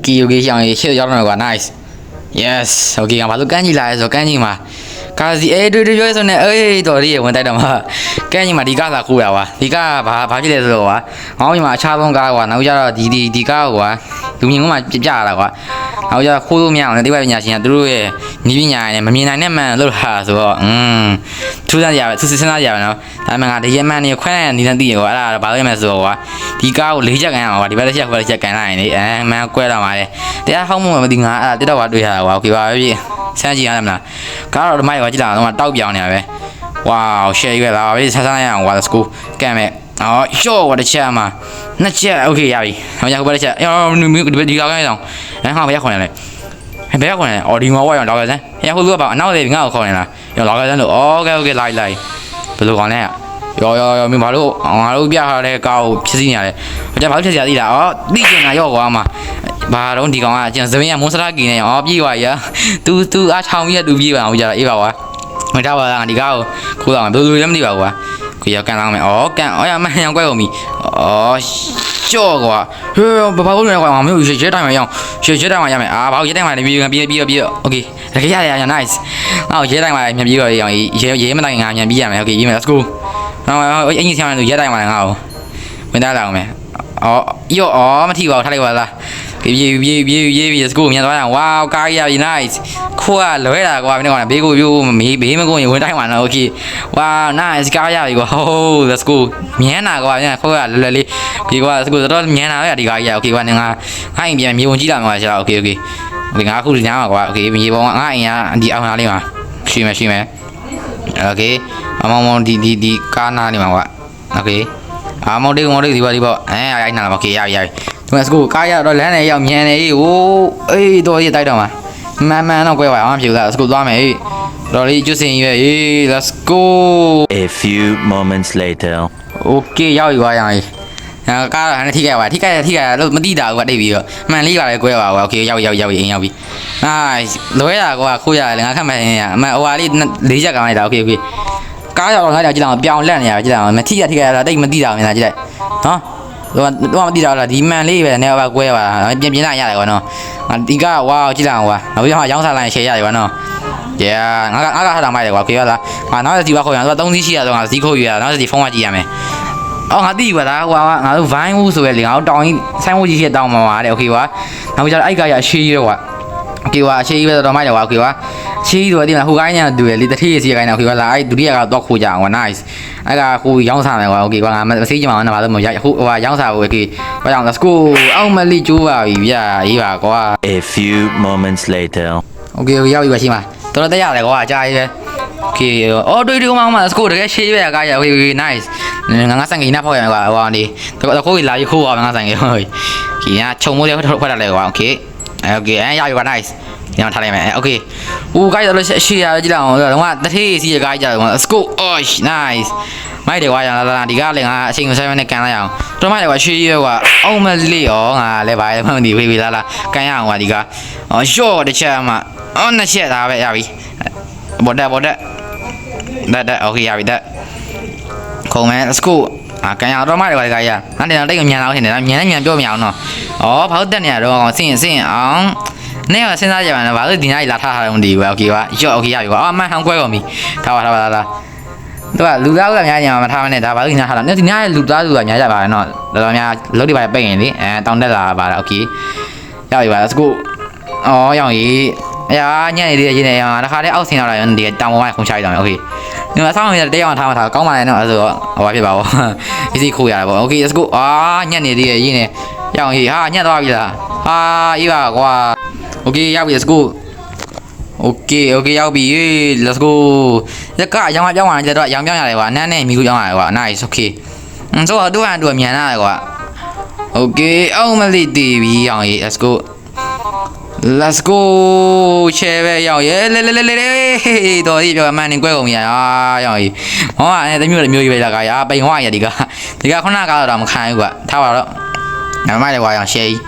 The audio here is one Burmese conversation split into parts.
okay okay ရှောင်းရေးရှေ့ရောက်တော့ကွာ nice yes okay ငါဘာလို့ကန်းကြီးလာလဲဆိုတော့ကန်းကြီးမှာကာစီအေးတွေ့တွေ့ပြောဆိုနေအေးတော်လေးဝင်တိုက်တော့မှာကန်းကြီးမှာဒီကားသာခိုးရပါဒီကားဘာဘာဖြစ်လဲဆိုတော့ကွာငေါင်းကြီးမှာအခြားဆုံးကားကွာနောက်ကြတော့ဒီဒီဒီကားကွာ လူမြင်ကမှပြကြရတာကွာနောက်ကြခိုးလို့မရအောင်လေတိပပညာရှင်ကသူတို့ရဲ့နီးပညာနဲ့မမြင်နိုင်တဲ့မှန်လို့ဟာဆိုတော့อืมထူးဆန်းကြရပဲသူစစ်စန်းကြရပဲနော်ဒါပေမဲ့ငါဒီရက်မှန်နေခွဲနေနေတည်းရကွာအဲ့ဒါဘာလို့လဲမဆိုတော့ကွာဒီကားကိုလေးချက်ကန်ရမှာကွာဒီဘက်တစ်ချက်ဟိုဘက်တစ်ချက်ကန်လိုက်ရင်လေအဲမှန်ကွဲတော့မှာလေတရားဟောင်းမှမသိငါအဲ့ဒါတက်တော့တွေ့ရတာကွာโอเคပါပြီစမ်းကြည့်ရတယ်မလားကားတော့ဒီမိုက်ကွာကြည့်လာတော့တောက်ပြောင်းနေရပဲ ဝါးရှယ်ရွယ်လာပါပြီဆန်းဆန်းရအောင်ကွာ let's go ကဲမဲ့ အော်ရှော့ကွာတစ်ချက်မှာနှစ်ချက်โอเคရပြီဟောရခုပဲတစ်ချက်အော်ဒီကောင်ကနေတော့အဲဟာဘယ်ခေါ်နေလဲဘယ်ခေါ်နေလဲအော်ဒီမှာဝါရအောင်လောက်ကစမ်းဟဲ့ဟိုလူကပါအနောက်လေငါ့ကိုခေါ်နေလားရောလောက်ကစမ်းလို့โอเคโอเคလိုက်လိုက်ဘယ်လိုခေါ်လဲရောရောရောမင်းဘာလို့ငါတို့ပြထားတဲ့ကားကိုဖြစ်စီနေရတယ်ဟိုကျဘာလို့ဖြစ်စီရသေးလားအော်သိကျင်တာရော့ကွာမှာဘာတော့ဒီကောင်ကကျန်သမင်းကမွန်စတာကီနေအော်ပြေးပါရ तू तू အားချောင်းကြီးက तू ပြေးပါအောင်ကြတာအေးပါကွာ မထားပါလားဒီကားကိုခိုးတော့မယ်ဘယ်လိုလဲမသိပါဘူးကွာ ကိုရကန်တော့မယ်ဩကန်ဩရမန်ရောင်ကွဲကုန်ပြီဩရှော့ကွာဟေးဘာဘာလို့လဲကွာမမျိုးရဲတိုင်းမှာရအောင်ရဲရဲတိုင်းမှာရမယ်အာဘာလို့ရဲတိုင်းမှာလည်းပြေးပြေးပြေးပြေးโอเคတကယ်ရရရ nice အော်ရဲတိုင်းမှာမြန်ပြေးတော့ရအောင်ရဲရဲမတိုင်းငါမြန်ပြေးရမယ်โอเคပြေးမယ် let's go ဟောအင်ကြီးဆရာတို့ရဲတိုင်းမှာငါ့ကိုဝင်သားလာအောင်မယ်ဩယောဩမထီပါဘူးထားလိုက်ပါလား ပြေးပြေးပြေးပြေးပြေးပြေး let's go မြန်သွားရအောင် wow ကားရပြီ nice ခွာလွဲတာကွာမင်းကောင်ဘေးကိုပြိုးမေးဘေးမကုန်ရင်ဝင်တိုင်းမှာနော် okay wow nice ကားရပြီကွာ oh let's go မြန်တာကွာမြန်ခွာလွယ်လွယ်လေးဒီကွာ let's go တော့မြန်တာပဲဒီကားကြီး okay ကွာငါငါအိမ်ပြန်မြေဝင်ကြည့်လာမှာရှာ okay okay okay ငါအခုညမှာကွာ okay မြေပေါ်ကငါအိမ်ကဒီအောင်လာလေးမှာရှိမယ်ရှိမယ် okay အမောင်မောင်ဒီဒီဒီကားနာနေမှာကွာ okay အမောင်တေးမောင်တေးဒီပါဒီပါအဲအိုင်နာလာ okay ရပြီရပြီ let's go ကားရတော့လမ်းနေရောက်မြန်နေဟိုးအေးတော်ကြီးတိုက်တော့မှာမှန်မှန်တော့ကွဲပါအောင်ဖြူလာ let's go သွားမယ်ဟေးတော်လေးကျွတ်စင်ရွေးဟေး let's go A few moments later. okay ရောက်ပြီပါရအောင်ငါကားတော့ဟန်ထိခဲ့ပါထိခဲ့ထိခဲ့လို့မတိတာကွာတိတ်ပြီးတော့မှန်လေးပါလေကွဲပါကွာ okay ရောက်ရောက်ရောက်အင်းရောက်ပြီ nice လွဲတာကွာခိုးရတယ်ငါခက်မှန်ရင်ရအမှန်ဟိုဟာလေးလေးချက်ကောင်းလိုက်တာ okay okay ကားရောက်တော့ငါကြောက်ကြည့်လိုက်အောင်ပြောင်းလက်နေရကြည့်လိုက်အောင်မထိရထိခဲ့ရတာတိတ်မတိတာမြင်လားကြည့်လိုက်နော် တော့တော့မတိတာလားဒီမှန်လေးပဲနေပါကွဲပါပြင်ပြင်လာရတယ်ကွာနော်ဒီကဝါကြည့်လိုက်အောင်ကွာနောက်ပြီးတော့ရောင်းစားလိုက်ရှယ်ရတယ်ကွာနော် yeah ငါကငါကထားတာမိုက်တယ်ကွာခေရလားငါနောက်တစ်စီပါခေါ်ရအောင်သူက3စီးရှိရတော့ငါစီးခိုးယူရနောက်တစ်စီဖုန်းကကြည့်ရမယ်အော်ငါသိပြီကွာဒါကွာငါတို့ vine ဦးဆိုရလေငါတို့တောင်းကြီးဆိုင်းဝူကြီးရှိတောင်းမှာပါတယ်โอเคကွာနောက်ပြီးကျတော့အဲ့ကရအရှိကြီးတော့ကွာโอเคကွာအရှိကြီးပဲတော့မိုက်တယ်ကွာโอเคကွာ ချီးဆိုတာဒီမှာဟိုကိုင်းညာတူရလေတတိယစီကိုင်းညာခွေကလာအဲ့ဒုတိယကတော့ခိုးကြအောင်ကွာ nice အဲ့ကဟိုရောင်းစားမယ်ကွာ okay ကွာငါမစိတ်ကြမှာငါဘာလို့မရဟိုဟိုရောင်းစားဖို့ okay ဘာကြောင့် let's go အောက်မလိကျိုးပါပြီဗျာရေးပါကွာ a few moments later okay ရောက်ပြီပါရှိမှာတော်တော်တရားလေကွာကြားရေးပဲ okay အော်တွေ့တွေ့မှမှ let's go တကယ်ရှေးပဲကားရ okay okay nice ငါငါဆိုင်ကြီးနားဖောက်ရမယ်ကွာဟိုအောင်ဒီတခုလာပြီးခိုးပါငါဆိုင်ကြီးဟုတ်ကဲ့ညာခြုံမိုးလေးထွက်ထွက်လာလေကွာ okay โอเคအဲရပြီကွာ nice ညောင်းထားလိုက်မယ်โอเคဦးကားရတော့ရှေးရကြည့်လိုက်အောင်တော့တထေးစီကားကြတော့ let's go oh nice မိုက်တယ်ကွာရလာလာဒီကားလည်းငါအချိန်မဆိုင်နဲ့ကန်လိုက်အောင်တော်မိုက်တယ်ကွာရှေးရွယ်ကွာအောင်မလေးရောငါလည်းပါလည်းမသိဝေးဝေးလာလာကန်ရအောင်ကွာဒီကားအော်ရှော့တစ်ချက်မှအော်နှစ်ချက်ဒါပဲရပြီဘော်တက်ဘော်တက်ဒါဒါโอเคရပြီဒါ ခုံမဲ let's go အာကန်ရတော့မိုက်တယ်ကွာဒီကားရငါတင်တော့တိတ်မြန်လာအောင်ထင်တယ်မြန်မြန်ပြောမရအောင်နော်ဩဘာလို့တက်နေရတော့စင်စင်အောင်နေရစဉ်းစားကြပါနဲ့ဘာလို့ဒီညကြီးလာထားတာလဲမသိဘူးโอเคကွာရော့โอเคရပြီကွာအော်မှန်ဟန်ကွဲကုန်ပြီထားပါထားပါထားပါသူကလူသားကများညာမထားမနဲ့ဒါဘာလို့ညာထားတာဒီညရဲ့လူသားလူကညာကြပါနဲ့တော့တော်တော်များလုံးဒီပါပိတ်ရင်လေအဲတောင်းတက်လာပါလားโอเคရပြီပါ let's go အော်ရောင်ကြီးအရာညံ့နေသေးတယ်ရင်းနေရတခါတည်းအောက်ဆင်းလာတယ်ဒီတောင်ပေါ်မှာခုန်ချလိုက်တော့โอเค ဒီမှာဆောင်းနေတယ်တရားမှထားမှထားကောင်းပါလေနော်အဲ့ဆိုတော့ဟိုဘာဖြစ်ပါဘော easy ခိုးရတာပေါ့ okay let's go အာညံ့နေသေးတယ်ရင်းနေရောင်ကြီးဟာညံ့သွားပြီလားဟာအေးပါကွာ okay ရောက်ပြီ let's go okay okay ရောက်ပြီ let's go ရကရောင်ပြောင်းလာကြတော့ရောင်ပြောင်းရတယ်ကွာနန်းနဲ့မိကူပြောင်းရတယ်ကွာ nice okay อืมဆိုတော့တူတူမြန်လာတယ်ကွာ okay အောင်မလေးတီးပြီရောင်ကြီး let's go let's go ချဲပဲရောက်ရဲလေလေလေလေတော်ကြီးပြောအမှန်နေကွဲကုန်ပြီအာရောက်ကြီးဟောအဲ့တမျိုးတမျိုးကြီးပဲလာကရာပိန်ဟွာရဒီကဒီကခုနကတော့မခံဘူးကွာထားပါတော့ငါမိုက်တယ်ကွာရောင်ရှယ်ကြီး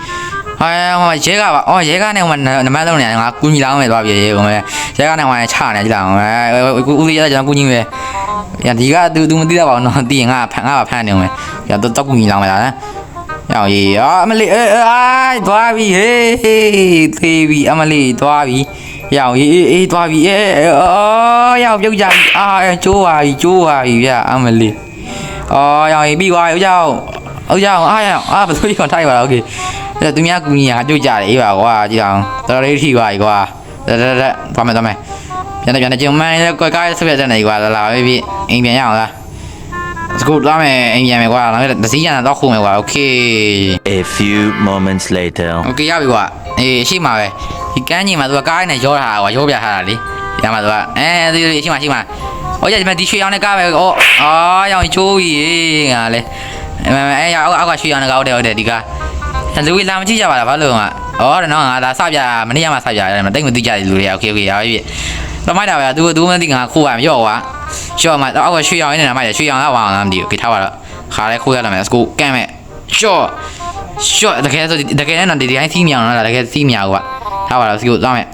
ဟဲဟောရဲကပါအော်ရဲကနဲ့ဟိုနမလုံးနေငါကူညီလောင်းမယ်သွားပြီရေကုန်ပဲရဲကနဲ့ဟိုချနေကြလားဟဲဦးလေးရကျွန်တော်ကူညီမယ်ရဒီက तू तू မသိတော့ပါဘူးနော်သိရင်ငါဖန်ငါဖန်နေမယ်ရတော့တော့ကူညီလောင်းမယ်လား ရောင်ကြီးအာအမလေးအေးအာသွားပြီဟေးသေးပြီအမလေးသွားပြီရောင်ကြီးအေးအေးသွားပြီအေးအော်ရောင်ပြုတ်ကြပြီအာကျိုးပါပြီကျိုးပါပြီဗျအမလေးအော်ရောင်ကြီးပြီးသွားပြီဦးကြောင်ဦးကြောင်အာရောင်အာဘယ်လိုရောင်ထိုက်ပါလားโอเคသူများကူညီရပြုတ်ကြတယ်အေးပါကွာကြည့်အောင်တော်တော်လေးထိပါပြီကွာတက်တက်တက်သွားမယ်သွားမယ်ပြန်တယ်ပြန်တယ်ကျုံမန်းလည်းကွယ်ကားဆက်ပြတဲ့နေကွာလာလာပြီအိမ်ပြန်ရအောင်လား စကူသွားမယ်အိမ်ပြန်မယ်ကွာနောက်တစ်စီးရတာတော့ခုမယ်ကွာโอเค A few moments later. โอเคရပြီကွာအေးရှိမှာပဲဒီကန်းကြီးမှာသူကကားနဲ့ရောထားတာကွာရောပြထားတာလေရမှာသူကအဲဒီရှိမှာရှိမှာဟောကြဒီမှာဒီရွှေရောင်းတဲ့ကားပဲဩအော်ရောင်ချိုးကြီးငါလေအဲအဲအောက်အောက်ကရွှေရောင်းတဲ့ကားဟုတ်တယ်ဟုတ်တယ်ဒီကားလူကြီးလာမကြည့်ကြပါလားဘာလို့ကဩတယ်နော်ငါဒါစပြမနေ့ကမှစပြရတယ်မသိမသိကြတယ်လူတွေကโอเคโอเคရပြီ တော့မိုက်တာပဲ तू तू မသိငါခိုးရမရော့ကွာရော့မှာအောက်ကရွှေရောင်းနေတာမိုက်တယ်ရွှေရောင်းတော့ဝအောင်လားမသိဘူးโอเคထားပါတော့ခါလဲခိုးရလာမယ်စကူကမ်းမဲ့ရော့ ရှော့တကယ်ဆိုတကယ်နဲ့တော့ဒီဒီတိုင်းစီးမြောင်တော့တကယ်စီးမြောင်ကွာထားပါတော့စီကိုသွားမယ်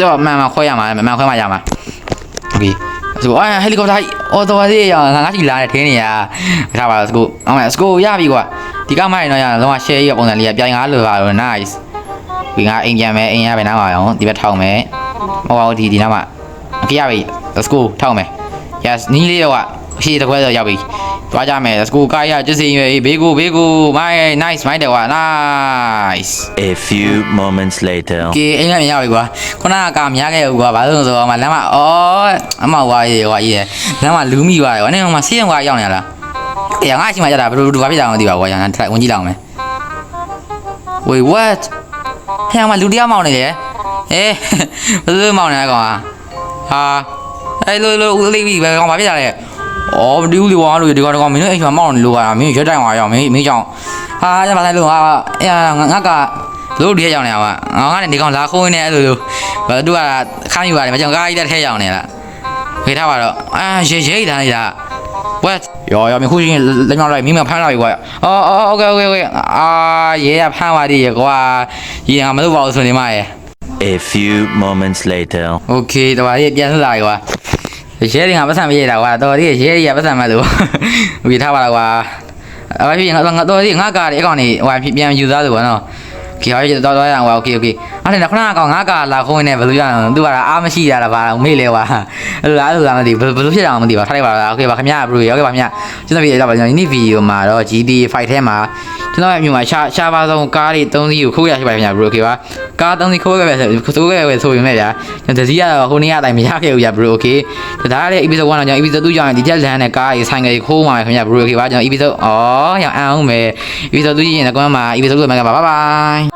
တော့မှန်မှခွဲရမှာမှန်ခွဲမှရမှာโอเคစကိုအာဟယ်လီကော်ပတာအော်တော်သေးရငါငါချီလာတယ်ထင်းနေရထားပါတော့စကိုအောင်မယ်စကိုရပြီကွာဒီကမိုင်းတော့ရတော့ share ရပုံစံလေးပြိုင်ကားလိုပါတော့ nice ဒီငါအိမ်ပြန်မယ်အိမ်ရပဲနားပါအောင်ဒီဘက်ထောက်မယ်မ ဟုတ်ပါဘူးဒီဒီနားမှာအကြရပြီ let's go ထောက်မယ် yes နီးလေးတော့အရှိတကွဲတော့ရောက်ပြီသွားကြမယ် let's go ကားရကျစင်ရွေးဘေးကိုဘေးကို my nice မိုက်တယ်ကွာ nice A few moments later. ကဲအိမ်ကမြင်ရပြီကွာခုနကကာများခဲ့ဘူးကွာဘာလို့လဲဆိုတော့မှလမ်းမအော်အမောက်ွားရေကွာကြီးတယ်လမ်းမလူမိသွားတယ်ကွာနေဟိုမှာဆေးရုံကရောက်နေလားအေးငါအချိန်မှကြတာဘယ်လိုဘာဖြစ်တာမသိပါဘူးကွာညာထိုင်ဝင်ကြည့်လောက်မယ် wait what ဟဲ့အမလူတရားမောင်းနေတယ် အေးဘယ်လိုမောင်းနေလဲကွာဟာအဲ့လိုလိုဦးလေးပြီပဲကောင်ဘာဖြစ်တာလဲအော်ဒီဦးလေးကွာလို့ဒီကောင်ကောင်မင်းတို့အိမ်မှာမောင်းနေလို့ကွာမင်းရွက်တိုင်သွားရအောင်မင်းမင်းကြောင့်ဟာကျမလိုက်လို့ဟာအေးငါက လို့ဒီရောက်နေရပါငါကနေဒီကောင်လာခိုးနေအဲ့လိုလိုဘာသူကခမ်းယူရတယ်မကြောင်ကားကြီးတက်ထဲရောက်နေလားခေထားပါတော့အာရေရေတန်းနေတာ what ရောရောမခုချင်းလက်မြောက်လိုက်မိမဖမ်းလာပြီကွာအော်အော်โอเคโอเคโอเคအာရေကဖမ်းသွားသေးရကွာရေကမလုပ်ပါဘူးဆိုနေမှာရယ် A few moments later. โอเคတော်ပါရဲ့ပြန်ဆက်လာပြီကွာရဲတွေကပတ်စံမရတာကွာတော်ဒီရဲတွေကပတ်စံမလို့โอเคထားပါလားကွာအမဖြစ်ငါငါတော်ဒီငါကားတွေအကောင်နေဟိုပြန်ယူသားလို့ကွာနော် ခေရရတော့တော့ရအောင်โอเคโอเคအဲ့ဒါခဏကောင်ငါကလာခိုးနေဘယ်လိုရအောင်သူကအားမရှိရတာပါမေ့လေကွာအဲ့လိုလားအဲ့လိုလားမသိဘယ်လိုဖြစ်အောင်မသိပါထားလိုက်ပါလားโอเคပါခင်ဗျာဘရိုโอเคပါခင်ဗျာကျွန်တော်ပြရတော့ပါကျွန်တော်ဒီဗီဒီယိုမှာတော့ GT 5ထဲမှာ ကျွန်တော်ရဲ့မြို့မှာရှာရှာပါဆုံးကားတွေ3စီးကိုခိုးရရှိပါတယ်ဗျာဘရိုကေပါကား3စီးခိုးခဲ့ပဲဆိုခဲ့ပဲဆိုပေမဲ့ဗျာကျွန်တော်တစည်းရတော့ဟိုနေ့အတိုင်းမရခဲ့ဘူးဗျာဘရိုကေဒါကလည်း episode 1တော့ကျွန်တော် episode 2ကြောင့်ဒီချက်လမ်းနဲ့ကားတွေဆိုင်ကလေးခိုးမှာခင်ဗျာဘရိုကေပါကျွန်တော် episode အော်ရအောင်ပဲ episode 2ကြည့်ရင်လည်း comment မှာ episode 2မှာပါဘိုင်ဘိုင်